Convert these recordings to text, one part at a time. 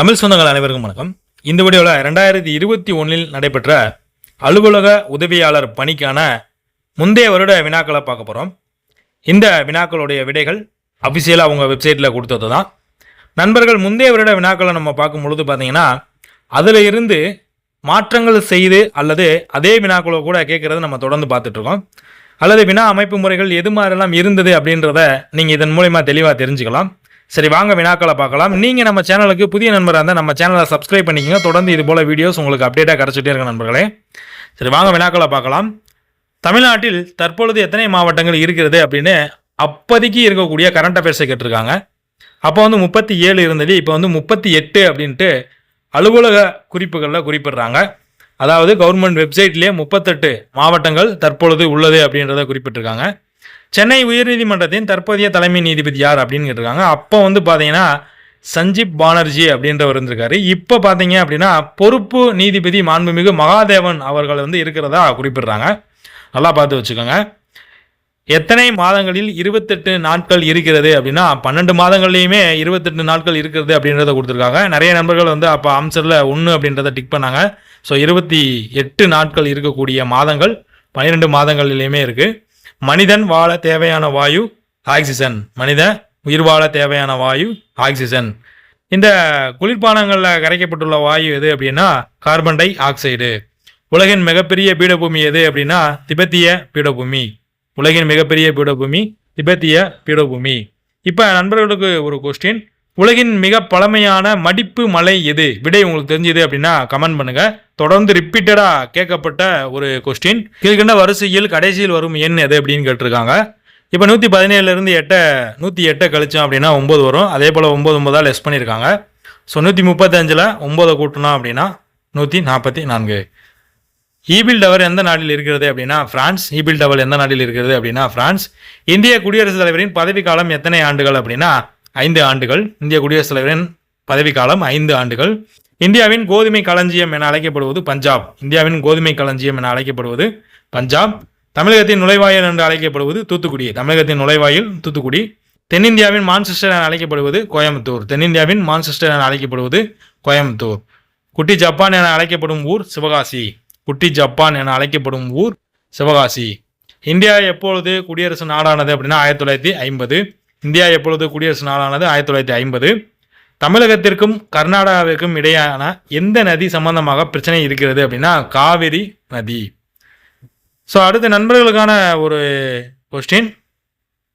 தமிழ் சொந்தங்கள் அனைவருக்கும் வணக்கம். இந்த வீடியோவில் ரெண்டாயிரத்தி இருபத்தி ஒன்றில் நடைபெற்ற அலுவலக உதவியாளர் பணிக்கான முந்தைய வருட வினாக்களை பார்க்க போகிறோம் இந்த வினாக்களுடைய விடைகள் அஃபிஷியலாக அவங்க வெப்சைட்டில் கொடுத்தது தான் நண்பர்கள் முந்தைய வருட வினாக்களை நம்ம பார்க்கும் பொழுது பார்த்தீங்கன்னா அதில் இருந்து மாற்றங்கள் செய்து அல்லது அதே வினாக்களை கூட கேட்குறத நம்ம தொடர்ந்து பார்த்துட்ருக்கோம் அல்லது வினா அமைப்பு முறைகள் எது மாதிரிலாம் இருந்தது அப்படின்றத நீங்கள் இதன் மூலயமா தெளிவாக தெரிஞ்சுக்கலாம். சரி வாங்க வினாக்களை பார்க்கலாம். நீங்கள் நம்ம சேனலுக்கு புதிய நண்பராக இருந்தால் நம்ம சேனலை சப்ஸ்கிரைப் பண்ணிக்கங்க. தொடர்ந்து இது போல் வீடியோஸ் உங்களுக்கு அப்டேட்டாக கிடச்சிட்டே இருக்க நண்பர்களே. சரி வாங்க வினாக்களை பார்க்கலாம். தமிழ்நாட்டில் தற்பொழுது எத்தனை மாவட்டங்கள் இருக்கிறது அப்படின்னு அப்போதைக்கு இருக்கக்கூடிய கரண்ட் அஃபேர்ஸை கேட்டிருக்காங்க. அப்போ வந்து முப்பத்தி ஏழு இருந்தது இப்போ வந்து முப்பத்தி எட்டு அப்படின்ட்டு அலுவலக குறிப்புகளில் குறிப்பிடுறாங்க. அதாவது கவர்மெண்ட் வெப்சைட்லேயே முப்பத்தெட்டு மாவட்டங்கள் தற்பொழுது உள்ளது அப்படின்றத குறிப்பிட்டிருக்காங்க. சென்னை உயர்நீதிமன்றத்தின் தற்போதைய தலைமை நீதிபதி யார் அப்படின்னு கேட்டிருக்காங்க. அப்போ வந்து பார்த்தீங்கன்னா சஞ்சீப் பானர்ஜி அப்படின்றவர் இருந்திருக்காரு. இப்போ பார்த்தீங்க அப்படின்னா பொறுப்பு நீதிபதி மாண்புமிகு மகாதேவன் அவர்கள் வந்து இருக்கிறதா குறிப்பிடுறாங்க. நல்லா பார்த்து வச்சுக்கோங்க. எத்தனை மாதங்களில் இருபத்தெட்டு நாட்கள் இருக்கிறது அப்படின்னா பன்னெண்டு மாதங்கள்லையுமே இருபத்தெட்டு நாட்கள் இருக்கிறது அப்படின்றத கொடுத்துருக்காங்க. நிறைய நண்பர்கள் வந்து அப்போ ஆம்சரில் ஒன்று அப்படின்றத டிக் பண்ணாங்க. ஸோ இருபத்தி எட்டு நாட்கள் இருக்கக்கூடிய மாதங்கள் பன்னிரெண்டு மாதங்கள்லையுமே இருக்குது மனிதன் வாழ தேவையான வாயு ஆக்சிஜன். மனித உயிர் வாழ தேவையான வாயு ஆக்சிஜன். இந்த குளிர்பானங்களில் கரைக்கப்பட்டுள்ள வாயு எது அப்படின்னா கார்பன் டை ஆக்சைடு. உலகின் மிகப்பெரிய பீடபூமி எது அப்படின்னா திபெத்திய பீடபூமி. உலகின் மிகப்பெரிய பீடபூமி திபெத்திய பீடபூமி. இப்போ நண்பர்களுக்கு ஒரு கொஸ்டின் உலகின் மிக பழமையான மடிப்பு மலை எது? விடை உங்களுக்கு தெரிஞ்சது அப்படின்னா கமெண்ட் பண்ணுங்க. தொடர்ந்து ரிப்பீட்டடாக கேட்கப்பட்ட ஒரு கொஸ்டின் கீழ்கண்ட வரிசையில் கடைசியில் வரும் எண் எது அப்படின்னு கேட்டிருக்காங்க. இப்போ நூற்றி பதினேழுலேருந்து எட்டை நூற்றி எட்டை கழிச்சோம் அப்படின்னா ஒம்பது வரும். அதே போல் ஒம்பது ஒம்பதாக லெஸ் பண்ணியிருக்காங்க. ஸோ நூற்றி முப்பத்தஞ்சில் ஒம்பதை கூட்டினோம் அப்படின்னா நூற்றி நாற்பத்தி நான்கு. ஈபில் டவர் எந்த நாட்டில் இருக்கிறது அப்படின்னா ஃப்ரான்ஸ் ஈபில் டவர் எந்த நாட்டில் இருக்கிறது அப்படின்னா ஃப்ரான்ஸ் இந்திய குடியரசுத் தலைவரின் பதவிக்காலம் எத்தனை ஆண்டுகள் அப்படின்னா ஐந்து ஆண்டுகள் இந்திய குடியரசுத் தலைவரின் பதவிக்காலம் ஐந்து ஆண்டுகள். இந்தியாவின் கோதுமை களஞ்சியம் என அழைக்கப்படுவது பஞ்சாப். இந்தியாவின் கோதுமை களஞ்சியம் என அழைக்கப்படுவது பஞ்சாப். தமிழகத்தின் நுழைவாயில் என்று அழைக்கப்படுவது தூத்துக்குடி. தமிழகத்தின் நுழைவாயில் தூத்துக்குடி. தென்னிந்தியாவின் மான்செஸ்டர் என அழைக்கப்படுவது கோயம்புத்தூர். தென்னிந்தியாவின் மான்செஸ்டர் என அழைக்கப்படுவது கோயம்புத்தூர். குட்டி ஜப்பான் என அழைக்கப்படும் ஊர் சிவகாசி. குட்டி ஜப்பான் என அழைக்கப்படும் ஊர் சிவகாசி. இந்தியா எப்பொழுது குடியரசு நாடானது அப்படின்னா ஆயிரத்தி தொள்ளாயிரத்தி ஐம்பது. இந்தியா எப்பொழுது குடியரசு நாளானது? ஆயிரத்தி தொள்ளாயிரத்தி ஐம்பது. தமிழகத்திற்கும் கர்நாடகாவிற்கும் இடையான எந்த நதி சம்பந்தமாக பிரச்சனை இருக்கிறது அப்படின்னா காவிரி நதி. ஸோ அடுத்த நண்பர்களுக்கான ஒரு கொஸ்டின்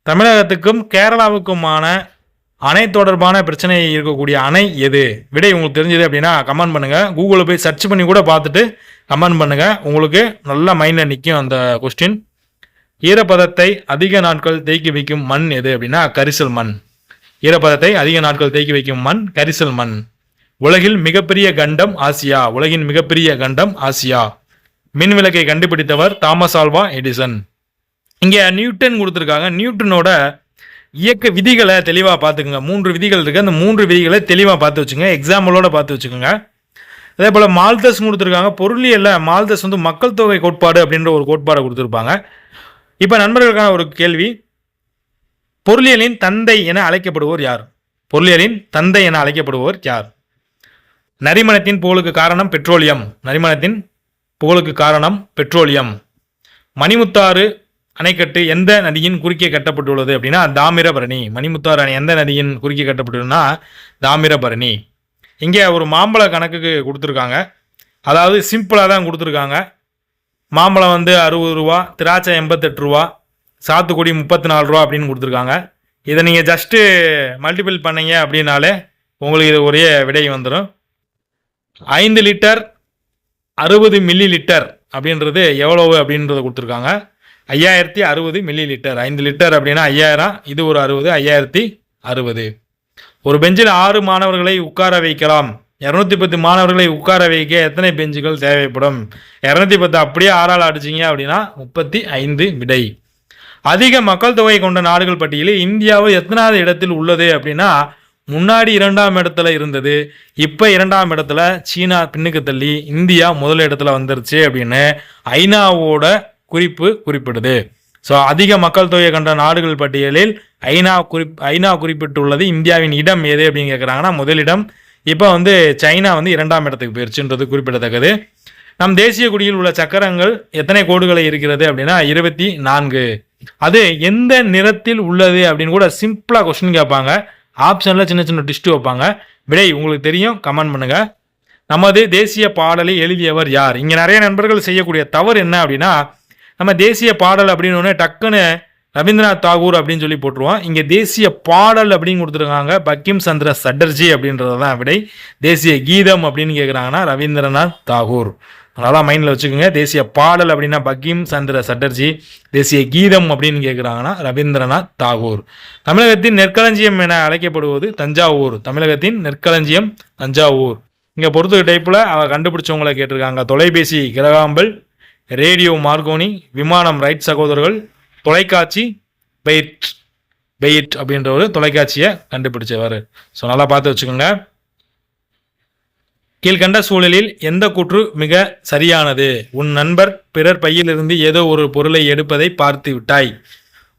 தமிழகத்துக்கும் கேரளாவுக்குமான அணை தொடர்பான பிரச்சனை இருக்கக்கூடிய அணை எது? விடை உங்களுக்கு தெரிஞ்சது அப்படின்னா கமெண்ட் பண்ணுங்கள் கூகுளில் போய் சர்ச் பண்ணி கூட பார்த்துட்டு கமெண்ட் பண்ணுங்கள் உங்களுக்கு நல்ல மைண்டில் நிற்கும் அந்த கொஸ்டின் ஈரப்பதத்தை அதிக நாட்கள் தேக்கி வைக்கும் மண் எது அப்படின்னா கரிசல் மண். ஈரப்பதத்தை அதிக நாட்கள் தேக்கி வைக்கும் மண் கரிசல் மண். உலகில் மிகப்பெரிய கண்டம் ஆசியா. உலகின் மிகப்பெரிய கண்டம் ஆசியா. மின் விளக்கை கண்டுபிடித்தவர் தாமஸ் ஆல்வா எடிசன். இங்கே நியூட்டன் கொடுத்துருக்காங்க. நியூட்டனோட இயக்க விதிகளை தெளிவாக பார்த்துக்குங்க. மூன்று விதிகள் இருக்குது அந்த மூன்று விதிகளை தெளிவாக பார்த்து வச்சுங்க எக்ஸாம்பிளோட பார்த்து வச்சுக்கோங்க. அதே போல் மால்தஸ் கொடுத்துருக்காங்க. பொருளியல்ல மால்தஸ் வந்து மக்கள் தொகை கோட்பாடு அப்படின்ற ஒரு கோட்பாடை கொடுத்துருப்பாங்க. இப்போ நண்பர்களுக்கான ஒரு கேள்வி. பொருளியலின் தந்தை என அழைக்கப்படுவோர் யார்? பொருளியலின் தந்தை என அழைக்கப்படுவோர் யார்? நரிமணத்தின் புகழுக்கு காரணம் பெட்ரோலியம். நரிமணத்தின் புகழுக்கு காரணம் பெட்ரோலியம். மணிமுத்தாறு அணைக்கட்டு எந்த நதியின் குறுக்கே கட்டப்பட்டுள்ளது அப்படின்னா தாமிரபரணி. மணிமுத்தாறு அணை எந்த நதியின் குறுக்கே கட்டப்பட்டுள்ளதுன்னா தாமிரபரணி. இங்கே ஒரு மாம்பழ கணக்குக்கு கொடுத்துருக்காங்க. அதாவது சிம்பிளாக தான் கொடுத்துருக்காங்க. மாம்பழம் வந்து அறுபது ரூபா திராட்சை எண்பத்தெட்டு ரூபா சாத்துக்குடி முப்பத்தி நாலு ரூபா அப்படின்னு கொடுத்துருக்காங்க. இதை நீங்கள் ஜஸ்ட்டு மல்டிபிள் பண்ணீங்க அப்படின்னாலே உங்களுக்கு இது ஒரே விடை வந்துடும் ஐந்து லிட்டர் அறுபது மில்லி லிட்டர் அப்படின்றது எவ்வளவு அப்படின்றத கொடுத்துருக்காங்க. ஐயாயிரத்தி அறுபது மில்லி லிட்டர் ஐந்து லிட்டர் அப்படின்னா ஐயாயிரம் இது ஒரு அறுபது ஐயாயிரத்தி அறுபது. ஒரு பெஞ்சில் ஆறு மாணவர்களை உட்கார வைக்கலாம். இரநூத்தி பத்து மாணவர்களை உட்கார வைக்க எத்தனை பெஞ்சுகள் தேவைப்படும்? இரநூத்தி பத்து அப்படியே ஆறால் அடிச்சிங்க அப்படின்னா முப்பத்தி ஐந்து விடை. அதிக மக்கள் தொகை கொண்ட நாடுகள் பட்டியலில் இந்தியாவில் எத்தனாவது இடத்தில் உள்ளது அப்படின்னா முன்னாடி இரண்டாம் இடத்துல இருந்தது இப்போ இரண்டாம் இடத்துல சீனா பின்னுக்கு தள்ளி இந்தியா முதல் இடத்துல வந்துருச்சு அப்படின்னு ஐநாவோட குறிப்பு குறிப்பிடுது. ஸோ அதிக மக்கள் தொகை கொண்ட நாடுகள் பட்டியலில் ஐநா குறிப் ஐநா குறிப்பிட்டுள்ளது இந்தியாவின் இடம் எது அப்படின்னு கேட்குறாங்கன்னா முதலிடம் இப்போ வந்து சைனா வந்து இரண்டாம் இடத்துக்கு போயிருச்சுன்றது குறிப்பிடத்தக்கது. நம் தேசிய குடியில் உள்ள சக்கரங்கள் எத்தனை கோடுகளை இருக்கிறது அப்படின்னா இருபத்தி நான்கு. அது எந்த நிறத்தில் உள்ளது அப்படின்னு கூட சிம்பிளாக கொஸ்டின் கேட்பாங்க. ஆப்ஷனில் சின்ன சின்ன டிஸ்ட் வைப்பாங்க. விடை உங்களுக்கு தெரியும் கமெண்ட் பண்ணுங்கள் நமது தேசிய பாடலை எழுதியவர் யார்? இங்கே நிறைய நண்பர்கள் செய்யக்கூடிய தவறு என்ன அப்படின்னா நம்ம தேசிய பாடல் அப்படின்னு ஒன்று டக்குன்னு ரவீந்திரநாத் தாகூர் அப்படின்னு சொல்லி போட்டுருவோம். இங்கே தேசிய பாடல் அப்படின்னு கொடுத்துருக்காங்க. பக்கிம் சந்திர சட்டர்ஜி அப்படின்றது தான் விடை. தேசிய கீதம் அப்படின்னு கேட்குறாங்கன்னா ரவீந்திரநாத் தாகூர். அதெல்லாம் மைண்டில் வச்சுக்கோங்க. தேசிய பாடல் அப்படின்னா பக்கிம் சந்திர சட்டர்ஜி. தேசிய கீதம் அப்படின்னு கேட்குறாங்கன்னா ரவீந்திரநாத் தாகூர். தமிழகத்தின் நெற்களஞ்சியம் என அழைக்கப்படுவது தஞ்சாவூர். தமிழகத்தின் நெற்களஞ்சியம் தஞ்சாவூர். இங்கே பொறுத்து டைப்பில் அவ கண்டுபிடிச்சவங்களை கேட்டிருக்காங்க. தொலைபேசி கிரகாம்பல் ரேடியோ மார்கோனி விமானம் ரைட் சகோதரர்கள் தொலைக்காட்சி பெயிட் பெயிட் அப்படின்ற ஒரு தொலைக்காட்சியை கண்டுபிடிச்சவர். ஸோ நல்லா பார்த்து வச்சுக்கோங்க. கீழ்கண்ட சூழலில் எந்த கூற்று மிக சரியானது? உன் நண்பர் பிறர் பையிலிருந்து ஏதோ ஒரு பொருளை எடுப்பதை பார்த்து விட்டாய்.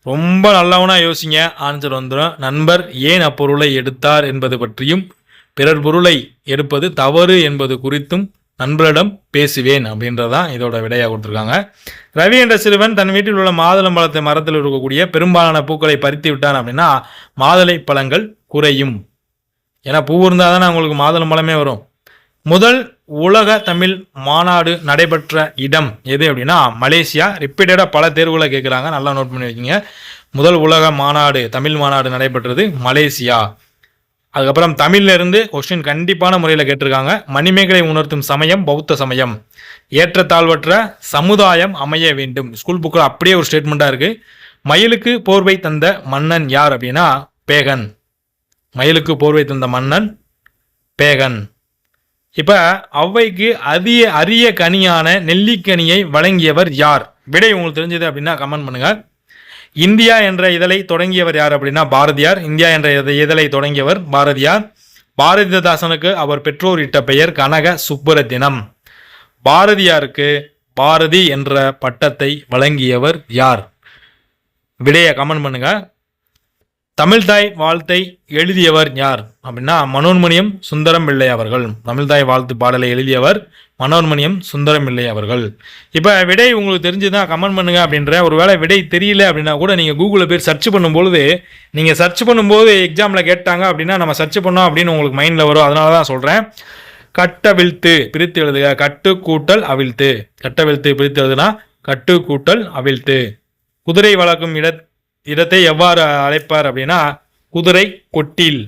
ரொம்ப நல்லவனா யோசிங்க ஆன்சர் வந்துடும் நண்பர் ஏன் அப்பொருளை எடுத்தார் என்பது பற்றியும் பிறர் பொருளை எடுப்பது தவறு என்பது குறித்தும் நண்பரிடம் பேசுவேன் அப்படின்றதான் இதோட விடையாக கொடுத்துருக்காங்க. ரவி என்ற சிறுவன் தன் வீட்டில் உள்ள மாதுளம் பழத்தை மரத்தில் இருக்கக்கூடிய பெரும்பாலான பூக்களை பறித்து விட்டான் அப்படின்னா மாதுளை பழங்கள் குறையும். ஏன்னா பூ இருந்தால் தானே உங்களுக்கு மாதுளம் பழமே வரும். முதல் உலக தமிழ் மாநாடு நடைபெற்ற இடம் எது அப்படின்னா மலேசியா. ரிப்பீட்டடாக பல தேர்வுகளை கேட்குறாங்க. நல்லா நோட் பண்ணி வைக்கிங்க. முதல் உலக மாநாடு தமிழ் மாநாடு நடைபெற்றது மலேசியா. அதுக்கப்புறம் தமிழ்லேருந்து கொஸ்டின் கண்டிப்பான முறையில் கேட்டிருக்காங்க. மணிமேகலை உணர்த்தும் சமயம் பௌத்த சமயம். ஏற்றத்தாழ்வற்ற சமுதாயம் அமைய வேண்டும். ஸ்கூல் புக்கில் அப்படியே ஒரு ஸ்டேட்மெண்ட்டாக இருக்குது மயிலுக்கு போர்வை தந்த மன்னன் யார் அப்படின்னா பேகன். மயிலுக்கு போர்வை தந்த மன்னன் பேகன். இப்போ ஔவைக்கு அரிய அரிய கனியான நெல்லிக்கனியை வழங்கியவர் யார்? விடை உங்களுக்கு தெரிஞ்சது அப்படின்னா கமெண்ட் பண்ணுங்கள் இந்தியா என்ற இதழை தொடங்கியவர் யார் அப்படின்னா பாரதியார். இந்தியா என்ற இதழை தொடங்கியவர் பாரதியார். பாரதிதாசனுக்கு அவர் பெற்றோர் இட்ட பெயர் கனக சுப்புரத்தினம். பாரதியாருக்கு பாரதி என்ற பட்டத்தை வழங்கியவர் யார்? விடைய கமெண்ட் பண்ணுங்க. தமிழ்தாய் வாழ்த்தை எழுதியவர் யார்? அப்படின்னா மனோன்மணியம் சுந்தரம் பிள்ளை அவர்கள். தமிழ்தாய் வாழ்த்து பாடலை எழுதியவர் மனோன்மணியம் சுந்தரம் பிள்ளை அவர்கள். இப்போ விடை உங்களுக்கு தெரிஞ்சுதான் கமெண்ட் பண்ணுங்க அப்படின்ற ஒரு வேளை விடை தெரியல அப்படின்னா கூட நீங்கள் கூகுளில் போய் சர்ச் பண்ணும்பொழுது நீங்கள் சர்ச் பண்ணும்போது எக்ஸாமில் கேட்டாங்க அப்படின்னா நம்ம சர்ச் பண்ணோம் அப்படின்னு உங்களுக்கு மைண்டில் வரும். அதனால தான் சொல்கிறேன் கட்டவிழ்த்து பிரித்து எழுதுக. கட்டு கூட்டல் அவிழ்த்து. கட்டவிழ்த்து பிரித்து எழுதுனா கட்டு கூட்டல் அவிழ்த்து. குதிரை வளர்க்கும் இட இடத்தை எவ்வாறு அழைப்பார் அப்படின்னா குதிரை கொட்டில்.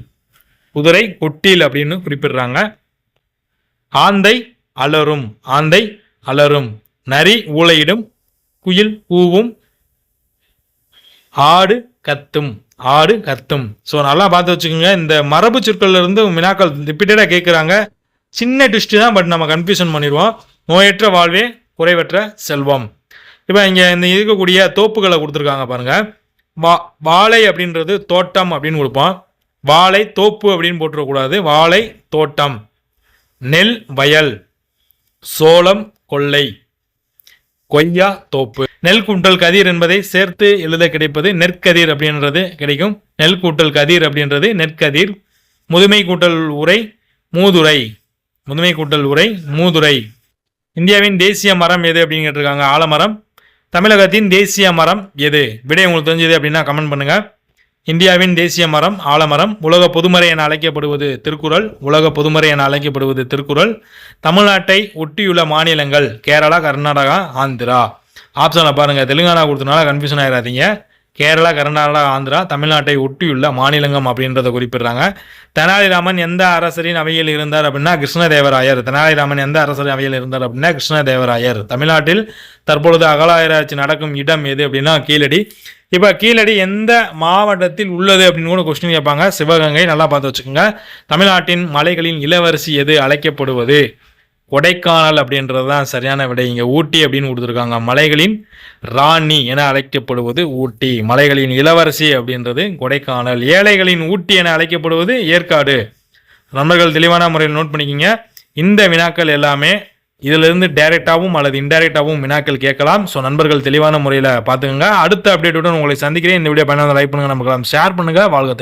குதிரை கொட்டில் அப்படின்னு குறிப்பிடுறாங்க. ஆந்தை அலறும் ஆந்தை அலறும் நரி ஊளையிடும். குயில் கூவும் ஆடு கத்தும். ஆடு கத்தும். ஸோ நல்லா பார்த்து வச்சுக்கோங்க. இந்த மரபு சொற்கள்ல இருந்து வினாக்கள் ரிப்பீட்டடாக கேட்குறாங்க சின்ன ட்விஸ்ட் தான் பட் நம்ம கன்ஃபியூஷன் பண்ணிடுவோம். நோயற்ற வாழ்வே குறைவற்ற செல்வம். இப்போ இங்கே இந்த இருக்கக்கூடிய தோப்புகளை கொடுத்துருக்காங்க பாருங்க. வா வாழை அப்படின்றது தோட்டம் அப்படின்னு கொடுப்போம். வாழை தோப்பு அப்படின்னு போட்டுறக்கூடாது வாழை தோட்டம். நெல் வயல். சோளம் கொள்ளை. கொய்யா தோப்பு. நெல் கூட்டல் கதிர் என்பதை சேர்த்து எழுத கிடைப்பது நெற்கதிர் அப்படின்றது கிடைக்கும். நெல் கூட்டல் கதிர் அப்படின்றது நெற்கதிர். முதுமை கூட்டல் உரை மூதுரை. முதுமை கூட்டல் உரை மூதுரை. இந்தியாவின் தேசிய மரம் எது அப்படின்னு கேட்டிருக்காங்க? ஆலமரம். தமிழகத்தின் தேசிய மரம் எது? விடை உங்களுக்கு தெரிஞ்சது அப்படின்னா கமெண்ட் பண்ணுங்கள் இந்தியாவின் தேசிய மரம் ஆலமரம் உலக பொதுமறை என அழைக்கப்படுவது திருக்குறள் உலக பொதுமறை என அழைக்கப்படுவது திருக்குறள். தமிழ்நாட்டை ஒட்டியுள்ள மாநிலங்கள் கேரளா கர்நாடகா ஆந்திரா. ஆப்ஷனை பாருங்கள் தெலுங்கானா கொடுத்தனால கன்ஃபியூஷன் ஆகிடாதீங்க கேரளா கர்நாடகா ஆந்திரா தமிழ்நாட்டை ஒட்டியுள்ள மாநிலங்கம் அப்படின்றத குறிப்பிடுறாங்க. தெனாலிராமன் எந்த அரசரின் அவையில் இருந்தார் அப்படின்னா கிருஷ்ணதேவராயர். தெனாலிராமன் எந்த அரசரின் அவையில் இருந்தார் அப்படின்னா கிருஷ்ணதேவராயர். தமிழ்நாட்டில் தற்பொழுது அகலாயராட்சி நடக்கும் இடம் எது அப்படின்னா கீழடி. இப்போ கீழடி எந்த மாவட்டத்தில் உள்ளது அப்படின்னு கூட கொஸ்டின் கேட்பாங்க. சிவகங்கை நல்லா பார்த்து வச்சுக்கோங்க. தமிழ்நாட்டின் மலைகளின் இளவரசி எது அழைக்கப்படுவது? கொடைக்கானல் அப்படின்றது தான் சரியான விடை. இங்கே ஊட்டி அப்படின்னு கொடுத்துருக்காங்க. மலைகளின் ராணி என அழைக்கப்படுவது ஊட்டி. மலைகளின் இளவரசி அப்படின்றது கொடைக்கானல். ஏழைகளின் ஊட்டி என அழைக்கப்படுவது ஏற்காடு. நண்பர்கள் தெளிவான முறையில் நோட் பண்ணிக்கிங்க. இந்த வினாக்கள் எல்லாமே இதிலிருந்து டைரெக்டாகவும் அல்லது இன்டைரக்டாகவும் வினாக்கள் கேட்கலாம். ஸோ நண்பர்கள் தெளிவான முறையில் பார்த்துக்கோங்க. அடுத்த அப்டேட்டுடன் உங்களை சந்திக்கிறேன். இந்த வீடியோ பயணம் லைக் பண்ணுங்கள் நமக்கு ஷேர் பண்ணுங்க. வாழ்க்கை